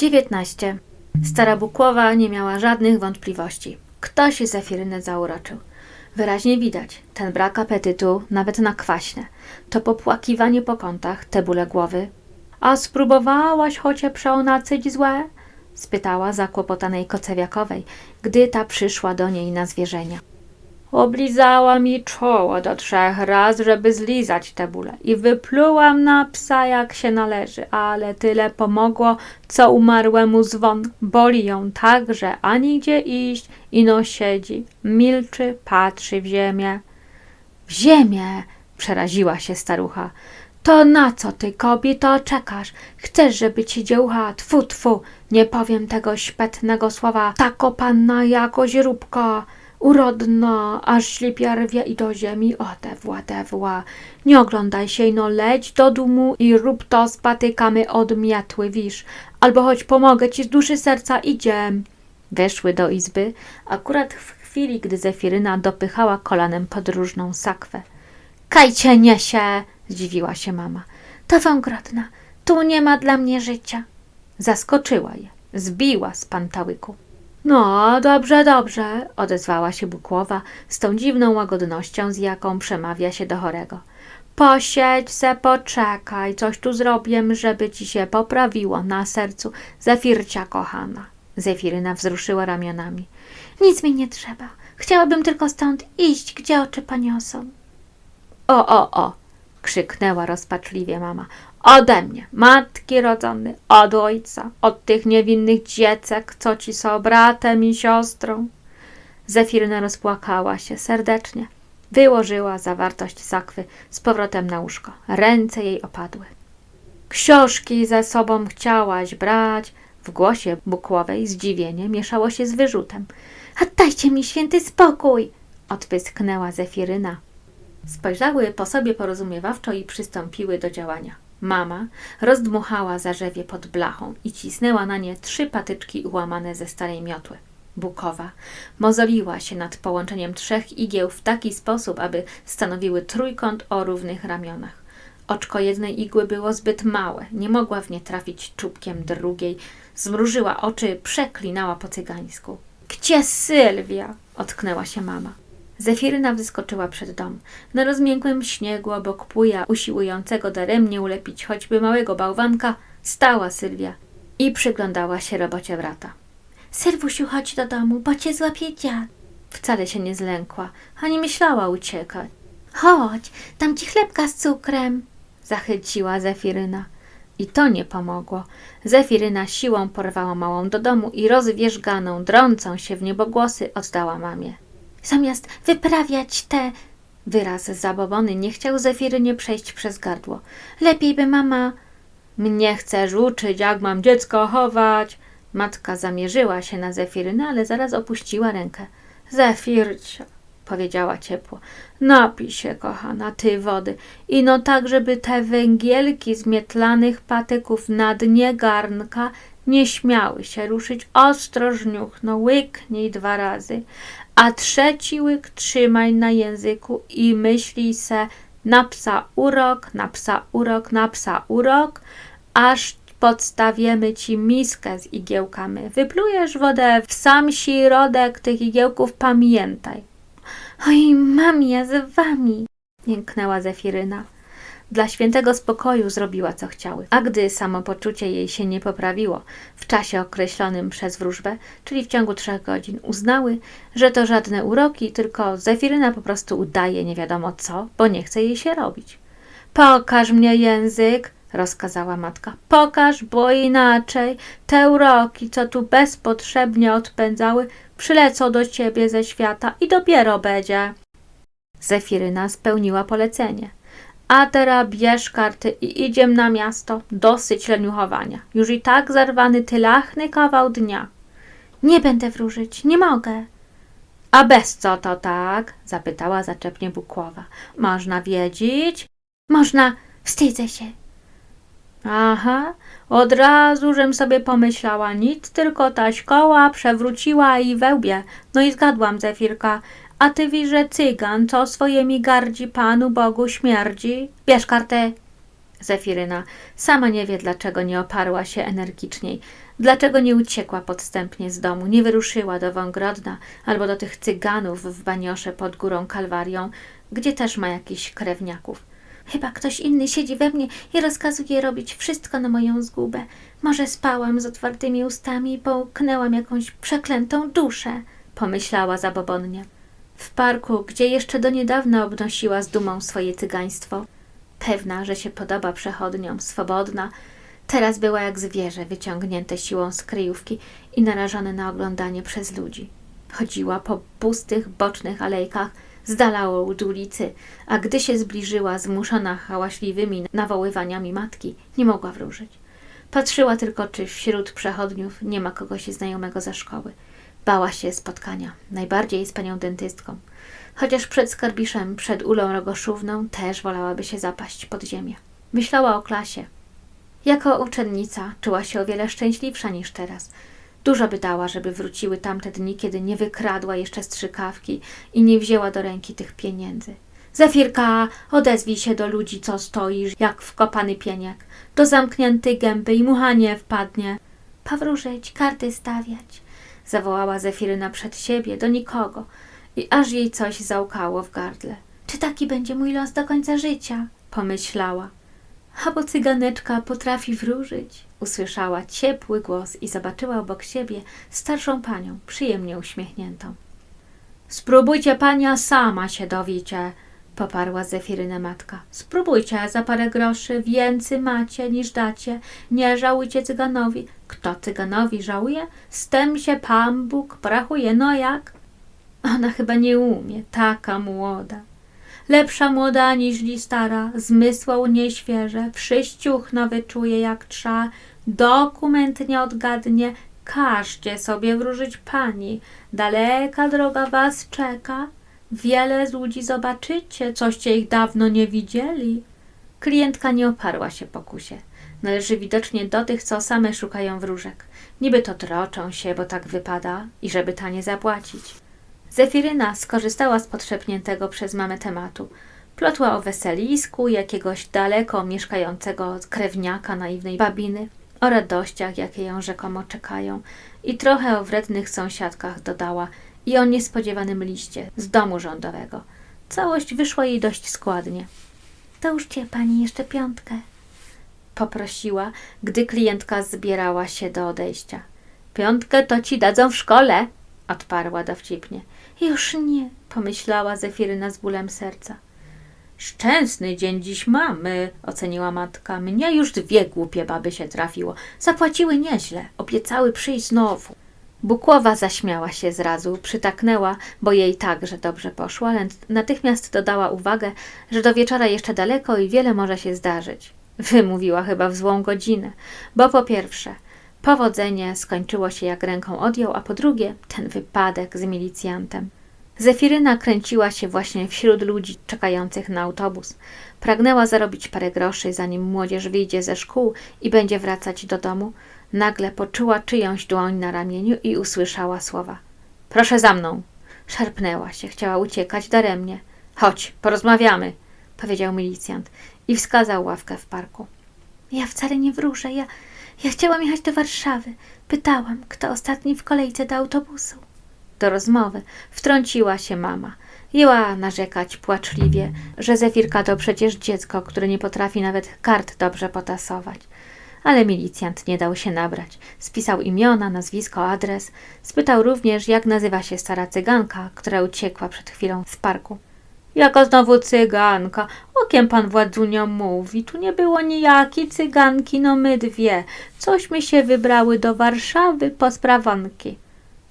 19. Stara Bukłowa nie miała żadnych wątpliwości. Ktoś Zefirynę zauroczył. Wyraźnie widać, ten brak apetytu, nawet na kwaśne, to popłakiwanie po kątach, te bóle głowy. A spróbowałaś chocie przeonacyć złe? spytała zakłopotanej kocewiakowej, gdy ta przyszła do niej na zwierzenia. Oblizała mi czoło do trzech raz, żeby zlizać te bóle i wyplułam na psa jak się należy, ale tyle pomogło, co umarłemu zwon. Boli ją tak, że ani gdzie iść, ino siedzi, milczy, patrzy w ziemię. W ziemię! przeraziła się starucha. To na co ty, kobieto, czekasz? Chcesz, żeby ci dziełcha, tfu, tfu, nie powiem tego śpetnego słowa, tako panna jako źróbka, urodna, aż ślipia i do ziemi, odewła, dewła. Nie oglądaj się, no leć do domu i rób to z patykami od miatły, wisz, albo choć pomogę ci z duszy serca, idziem. Weszły do izby, akurat w chwili, gdy Zefiryna dopychała kolanem podróżną sakwę. Kajcie niesie, zdziwiła się mama. To wągrotna, tu nie ma dla mnie życia. Zaskoczyła je, zbiła z pantałyku. No, dobrze, dobrze, odezwała się Bukłowa z tą dziwną łagodnością, z jaką przemawia się do chorego. Posiedź se, poczekaj, coś tu zrobię, żeby ci się poprawiło na sercu, Zefircia kochana. Zefiryna wzruszyła ramionami. Nic mi nie trzeba. Chciałabym tylko stąd iść, gdzie oczy paniosą. O, o, o! krzyknęła rozpaczliwie mama. Ode mnie, matki rodzony, od ojca, od tych niewinnych dziecek, co ci są bratem i siostrą. Zefirna rozpłakała się serdecznie. Wyłożyła zawartość sakwy z powrotem na łóżko. Ręce jej opadły. Książki ze sobą chciałaś brać. W głosie Bukłowej zdziwienie mieszało się z wyrzutem. Dajcie mi święty spokój! odpysknęła Zefiryna. Spojrzały po sobie porozumiewawczo i przystąpiły do działania. Mama rozdmuchała zarzewie pod blachą i cisnęła na nie trzy patyczki ułamane ze starej miotły. Bukowa mozoliła się nad połączeniem trzech igieł w taki sposób, aby stanowiły trójkąt o równych ramionach. Oczko jednej igły było zbyt małe, nie mogła w nie trafić czubkiem drugiej. Zmrużyła oczy, przeklinała po cygańsku. Gdzie Sylwia? ocknęła się mama. Zefiryna wyskoczyła przed dom. Na rozmiękłym śniegu obok puja, usiłującego daremnie ulepić choćby małego bałwanka, stała Sylwia i przyglądała się robocie brata. Sylwusiu, chodź do domu, bo cię złapie dziad. Wcale się nie zlękła, ani myślała uciekać. Chodź, dam ci chlebka z cukrem, zachęciła Zefiryna. I to nie pomogło. Zefiryna siłą porwała małą do domu i rozwierzganą, drącą się w niebogłosy oddała mamie. Zamiast wyprawiać te... Wyraz zabobony nie chciał Zefirynie przejść przez gardło. Lepiej by mama... Mnie chcesz uczyć, jak mam dziecko chować. Matka zamierzyła się na Zefirynę, ale zaraz opuściła rękę. Zefircia, powiedziała ciepło, napij się, kochana, ty wody. I no tak, żeby te węgielki z mietlanych patyków na dnie garnka nie śmiały się ruszyć. Ostrożniuch, no łyknij dwa razy, a trzeci łyk trzymaj na języku i myślij se na psa urok, na psa urok, na psa urok, aż podstawiemy ci miskę z igiełkami. Wyplujesz wodę w sam środek tych igiełków, pamiętaj. Oj, mam ja z wami, jęknęła Zefiryna. Dla świętego spokoju zrobiła co chciały, a gdy samopoczucie jej się nie poprawiło w czasie określonym przez wróżbę, czyli w ciągu trzech godzin, uznały, że to żadne uroki, tylko Zefiryna po prostu udaje nie wiadomo co, bo nie chce jej się robić. Pokaż mnie język, rozkazała matka. Pokaż, bo inaczej te uroki, co tu bezpotrzebnie odpędzały, przylecą do ciebie ze świata i dopiero będzie. Zefiryna spełniła polecenie. A teraz bierz karty i idziem na miasto. Dosyć leniuchowania. Już i tak zarwany tylachny kawał dnia. Nie będę wróżyć, nie mogę. A bez co to tak? zapytała zaczepnie Bukłowa. Można wiedzieć? Można, wstydzę się. Aha, od razu żem sobie pomyślała, nic tylko ta szkoła przewróciła i wełbie. No i zgadłam, Zefirka. A ty wiesz, że cygan, co swojemi gardzi Panu Bogu śmierdzi? Bierz kartę. Zefiryna sama nie wie, dlaczego nie oparła się energiczniej, dlaczego nie uciekła podstępnie z domu, nie wyruszyła do Wągrodna albo do tych cyganów w Baniosze pod górą Kalwarią, gdzie też ma jakichś krewniaków. Chyba ktoś inny siedzi we mnie i rozkazuje robić wszystko na moją zgubę. Może spałam z otwartymi ustami i połknęłam jakąś przeklętą duszę, pomyślała zabobonnie. W parku, gdzie jeszcze do niedawna obnosiła z dumą swoje cygaństwo, pewna, że się podoba przechodniom, swobodna, teraz była jak zwierzę wyciągnięte siłą z kryjówki i narażone na oglądanie przez ludzi. Chodziła po pustych, bocznych alejkach, z dala od ulicy, a gdy się zbliżyła, zmuszona hałaśliwymi nawoływaniami matki, nie mogła wróżyć. Patrzyła tylko, czy wśród przechodniów nie ma kogoś znajomego ze szkoły. Bała się spotkania, najbardziej z panią dentystką. Chociaż przed skarbiszem, przed ulą rogoszówną, też wolałaby się zapaść pod ziemię. Myślała o klasie. Jako uczennica czuła się o wiele szczęśliwsza niż teraz. Dużo by dała, żeby wróciły tamte dni, kiedy nie wykradła jeszcze strzykawki i nie wzięła do ręki tych pieniędzy. Zefirka, odezwij się do ludzi, co stoisz, jak wkopany pieniek. Do zamkniętej gęby i mucha nie wpadnie. Powróżyć, karty stawiać. Zawołała Zefiryna przed siebie, do nikogo. I aż jej coś załkało w gardle. Czy taki będzie mój los do końca życia? Pomyślała. A bo cyganeczka potrafi wróżyć. Usłyszała ciepły głos i zobaczyła obok siebie starszą panią, przyjemnie uśmiechniętą. Spróbujcie pania, sama się dowiecie, poparła Zefirynę matka. Spróbujcie, za parę groszy więcej macie niż dacie. Nie żałujcie cyganowi. Kto cyganowi żałuje? Z tym się Pan Bóg porachuje, no jak? Ona chyba nie umie, taka młoda. Lepsza młoda niźli stara, zmysłą nieświeże, wszyściuchno wyczuje jak trza, dokument nie odgadnie, każcie sobie wróżyć pani, daleka droga was czeka, wiele z ludzi zobaczycie, coście ich dawno nie widzieli. Klientka nie oparła się pokusie. Należy widocznie do tych, co same szukają wróżek. Niby to troczą się, bo tak wypada i żeby tanie zapłacić. Zefiryna skorzystała z podszepniętego przez mamę tematu. Plotła o weselisku jakiegoś daleko mieszkającego krewniaka naiwnej babiny, o radościach, jakie ją rzekomo czekają i trochę o wrednych sąsiadkach dodała i o niespodziewanym liście z domu rządowego. Całość wyszła jej dość składnie. Dołóżcie pani jeszcze piątkę, poprosiła, gdy klientka zbierała się do odejścia. Piątkę to ci dadzą w szkole, odparła dowcipnie. Już nie, pomyślała Zefiryna z bólem serca. Szczęsny dzień dziś mamy, oceniła matka. Mnie już dwie głupie baby się trafiło. Zapłaciły nieźle, obiecały przyjść znowu. Bukłowa zaśmiała się zrazu, przytaknęła, bo jej także dobrze poszło, ale natychmiast dodała uwagę, że do wieczora jeszcze daleko i wiele może się zdarzyć. Wymówiła chyba w złą godzinę, bo po pierwsze, powodzenie skończyło się jak ręką odjął, a po drugie, ten wypadek z milicjantem. Zefiryna kręciła się właśnie wśród ludzi czekających na autobus. Pragnęła zarobić parę groszy, zanim młodzież wyjdzie ze szkół i będzie wracać do domu. Nagle poczuła czyjąś dłoń na ramieniu i usłyszała słowa. Proszę za mną. Szarpnęła się, chciała uciekać daremnie. Chodź, porozmawiamy, powiedział milicjant i wskazał ławkę w parku. Ja wcale nie wróżę, ja, ja chciałam jechać do Warszawy. Pytałam, kto ostatni w kolejce do autobusu. Do rozmowy wtrąciła się mama. Jęła narzekać płaczliwie, że Zefirka to przecież dziecko, które nie potrafi nawet kart dobrze potasować. Ale milicjant nie dał się nabrać. Spisał imiona, nazwisko, adres. Spytał również, jak nazywa się stara cyganka, która uciekła przed chwilą z parku. Jako znowu cyganka? O kim pan władzunio mówi? Tu nie było nijakiej cyganki, no my dwie. Cośmy się wybrały do Warszawy po sprawanki.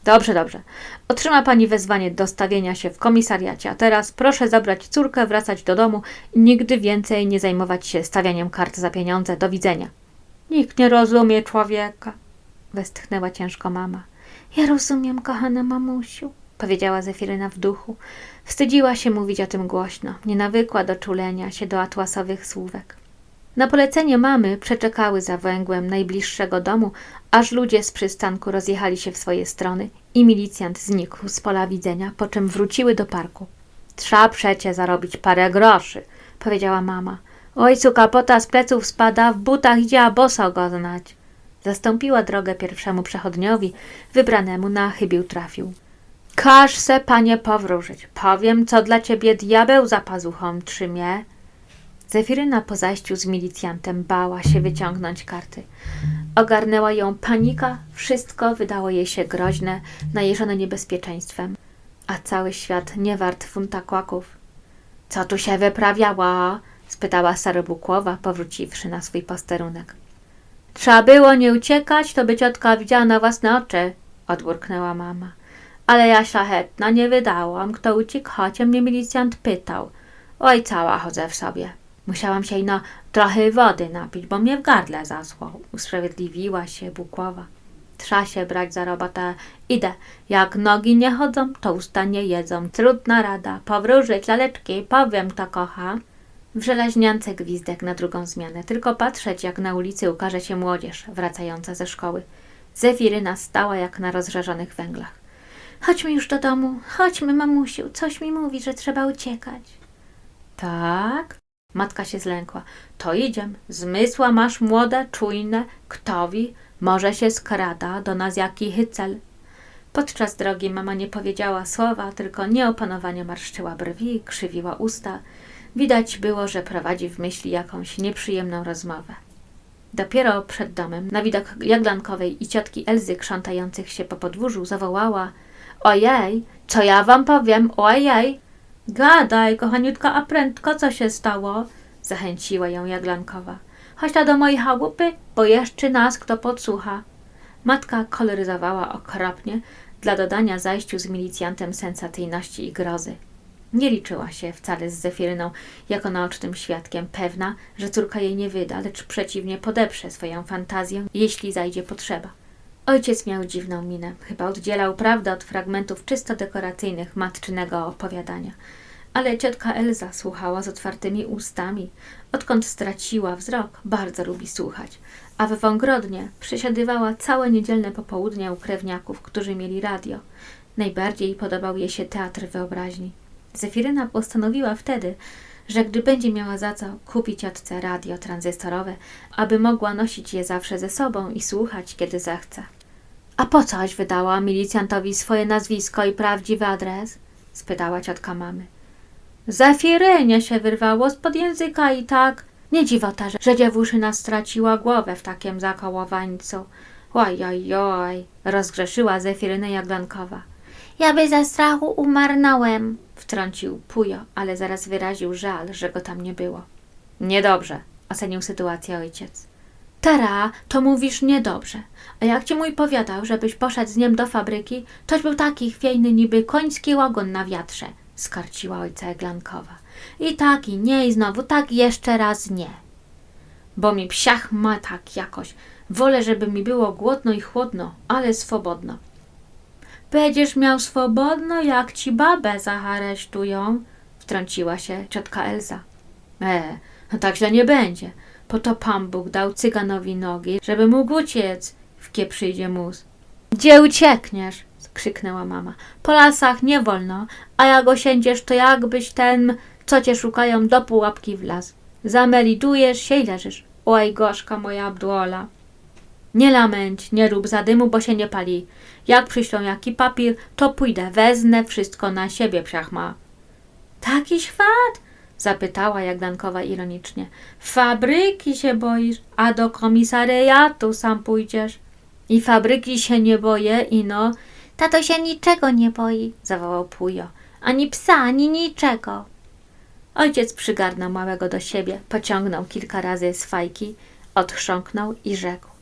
Dobrze, dobrze. Otrzyma pani wezwanie do stawienia się w komisariacie, a teraz proszę zabrać córkę, wracać do domu i nigdy więcej nie zajmować się stawianiem kart za pieniądze. Do widzenia. Nikt nie rozumie człowieka, westchnęła ciężko mama. Ja rozumiem, kochana mamusiu, powiedziała Zefiryna w duchu. Wstydziła się mówić o tym głośno, nie nawykła do czulenia się do atłasowych słówek. Na polecenie mamy przeczekały za węgłem najbliższego domu, aż ludzie z przystanku rozjechali się w swoje strony i milicjant znikł z pola widzenia, po czym wróciły do parku. Trzeba przecie zarobić parę groszy, powiedziała mama. Ojcu kapota z pleców spada, w butach idzie, a boso go znać. Zastąpiła drogę pierwszemu przechodniowi, wybranemu na chybił trafił. Każ se, panie, powróżyć. Powiem, co dla ciebie diabeł za pazuchą trzymie. Zefiryna po zajściu z milicjantem bała się wyciągnąć karty. Ogarnęła ją panika, wszystko wydało jej się groźne, najeżone niebezpieczeństwem, a cały świat nie wart funta kłaków. Co tu się wyprawiało? Spytała Starobukłowa, powróciwszy na swój posterunek. Trzeba było nie uciekać, to by ciotka widziała na własne oczy, odburknęła mama. Ale ja szlachetna nie wydałam, kto uciekł, choć mnie milicjant pytał. Oj, cała chodzę w sobie. Musiałam się ino trochę wody napić, bo mnie w gardle zasło. Usprawiedliwiła się Bukłowa. Trza się brać za robotę. Idę. Jak nogi nie chodzą, to usta nie jedzą. Trudna rada. Powróżyć laleczki, powiem, kto kocha. W żelaźniance gwizdek na drugą zmianę. Tylko patrzeć, jak na ulicy ukaże się młodzież wracająca ze szkoły. Zefiryna stała jak na rozżarzonych węglach. Chodźmy już do domu. Chodźmy, mamusiu. Coś mi mówi, że trzeba uciekać. Tak? Matka się zlękła. To idziem. Zmysła masz młode, czujne. Ktowi? Może się skrada do nas jaki hycel. Podczas drogi mama nie powiedziała słowa, tylko nieopanowanie marszczyła brwi, krzywiła usta. Widać było, że prowadzi w myśli jakąś nieprzyjemną rozmowę. Dopiero przed domem, na widok Jaglankowej i ciotki Elzy krzątających się po podwórzu, zawołała Ojej, co ja wam powiem, ojej! Gadaj, kochaniutka, a prędko, co się stało? Zachęciła ją Jaglankowa. Chodź do mojej chałupy, bo jeszcze nas kto podsłucha. Matka koloryzowała okropnie, dla dodania zajściu z milicjantem sensacyjności i grozy. Nie liczyła się wcale z Zefiryną jako naocznym świadkiem, pewna, że córka jej nie wyda, lecz przeciwnie podeprze swoją fantazję, jeśli zajdzie potrzeba. Ojciec miał dziwną minę, chyba oddzielał prawdę od fragmentów czysto dekoracyjnych matczynego opowiadania. Ale ciotka Elza słuchała z otwartymi ustami. Odkąd straciła wzrok, bardzo lubi słuchać. A w Wągrodnie przesiadywała całe niedzielne popołudnie u krewniaków, którzy mieli radio. Najbardziej podobał jej się teatr wyobraźni. Zefiryna postanowiła wtedy, że gdy będzie miała za co, kupi ciotce radio tranzystorowe, aby mogła nosić je zawsze ze sobą i słuchać, kiedy zechce. A po coś wydała milicjantowi swoje nazwisko i prawdziwy adres? spytała ciotka mamy. Zefirynie się wyrwało spod języka i tak. Nie dziwota, że, że dziewuszyna straciła głowę w takim zakołowańcu. Oj, oj, oj, rozgrzeszyła Zefirynę Jaglankowa. Ja by ze strachu umarnąłem, wtrącił Pujo, ale zaraz wyraził żal, że go tam nie było. Niedobrze, ocenił sytuację ojciec. Tera, to mówisz niedobrze. A jak ci mój powiadał, żebyś poszedł z nim do fabryki, toś był taki chwiejny niby koński ogon na wiatrze, skarciła ojca Eglankowa. I tak i nie, i znowu tak jeszcze raz nie. Bo mi psiach ma tak jakoś. Wolę, żeby mi było głodno i chłodno, ale swobodno. Będziesz miał swobodno, jak ci babę zaharesztują, wtrąciła się ciotka Elza. E, no tak źle nie będzie. Po to Pan Bóg dał cyganowi nogi, żeby mógł uciec, w kie przyjdzie mus. Gdzie uciekniesz? krzyknęła mama. Po lasach nie wolno, a jak osiędziesz, to jakbyś ten, co cię szukają, do pułapki wlazł. Zamelidujesz się i leżysz. Oj, gorzka moja Abduola. Nie lamenć, nie rób zadymu, bo się nie pali. Jak przyślą jaki papier, to pójdę, wezmę wszystko na siebie, psiachma. Taki świat? Zapytała Jagdankowa ironicznie. Fabryki się boisz, a do komisariatu sam pójdziesz. I fabryki się nie boję, ino. Tato się niczego nie boi, zawołał Pujo. Ani psa, ani niczego. Ojciec przygarnął małego do siebie, pociągnął kilka razy z fajki, odchrząknął i rzekł.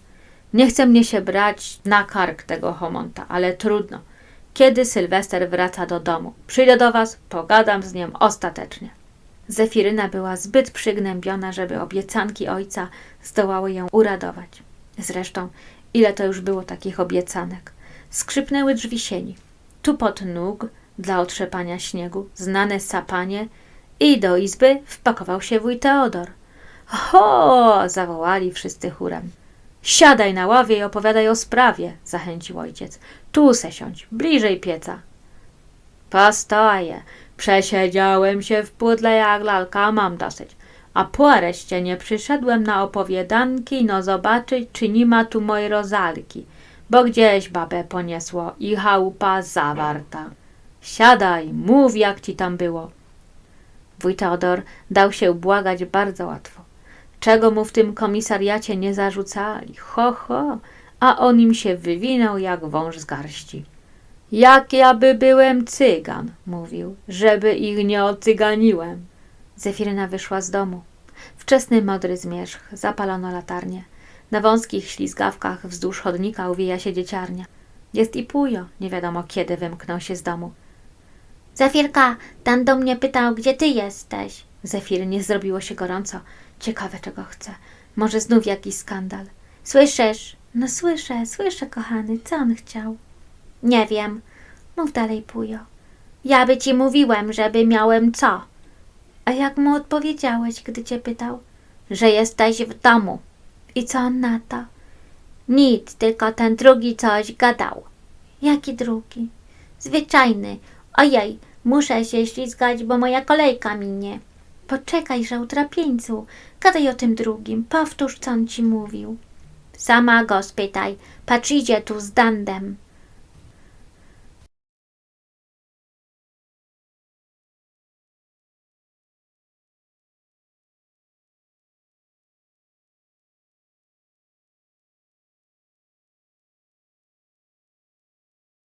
Nie chce mnie się brać na kark tego homonta, ale trudno. Kiedy Sylwester wraca do domu? Przyjdę do was, pogadam z nim ostatecznie. Zefiryna była zbyt przygnębiona, żeby obiecanki ojca zdołały ją uradować. Zresztą, ile to już było takich obiecanek. Skrzypnęły drzwi sieni. Tu pod nóg, dla otrzepania śniegu, znane sapanie i do izby wpakował się wuj Teodor. Ho! zawołali wszyscy chórem. Siadaj na ławie i opowiadaj o sprawie, zachęcił ojciec. Tu se siądź, bliżej pieca. Postoję. Przesiedziałem się w pudle jak lalka, mam dosyć. A po areszcie nie przyszedłem na opowiadanki, no zobaczyć, czy nie ma tu mojej rozalki, bo gdzieś babę poniesło i chałupa zawarta. Siadaj, mów jak ci tam było. Wuj dał się błagać bardzo łatwo. Czego mu w tym komisariacie nie zarzucali? Ho, ho, a on im się wywinął jak wąż z garści. Jak ja by byłem cygan, mówił, żeby ich nie ocyganiłem. Zefiryna wyszła z domu. Wczesny modry zmierzch, zapalono latarnię. Na wąskich ślizgawkach wzdłuż chodnika uwija się dzieciarnia. Jest i pujo, nie wiadomo kiedy wymknął się z domu. Zefirka, Dan do mnie pytał, gdzie ty jesteś. Zefirynie zrobiło się gorąco. Ciekawe czego chce. Może znów jakiś skandal. Słyszysz? No słyszę, słyszę, kochany, co on chciał? Nie wiem. Mów dalej, pujo. Ja by ci mówiłem, żeby miałem co? A jak mu odpowiedziałeś, gdy cię pytał? Że jesteś w domu. I co on na to? Nic, tylko ten drugi coś gadał. Jaki drugi? Zwyczajny. Ojej, muszę się ślizgać, bo moja kolejka minie. Poczekaj, że utrapieńcu. Gadaj o tym drugim. Powtórz, co on ci mówił. Sama go spytaj. Patrz, idzie tu z Dandem.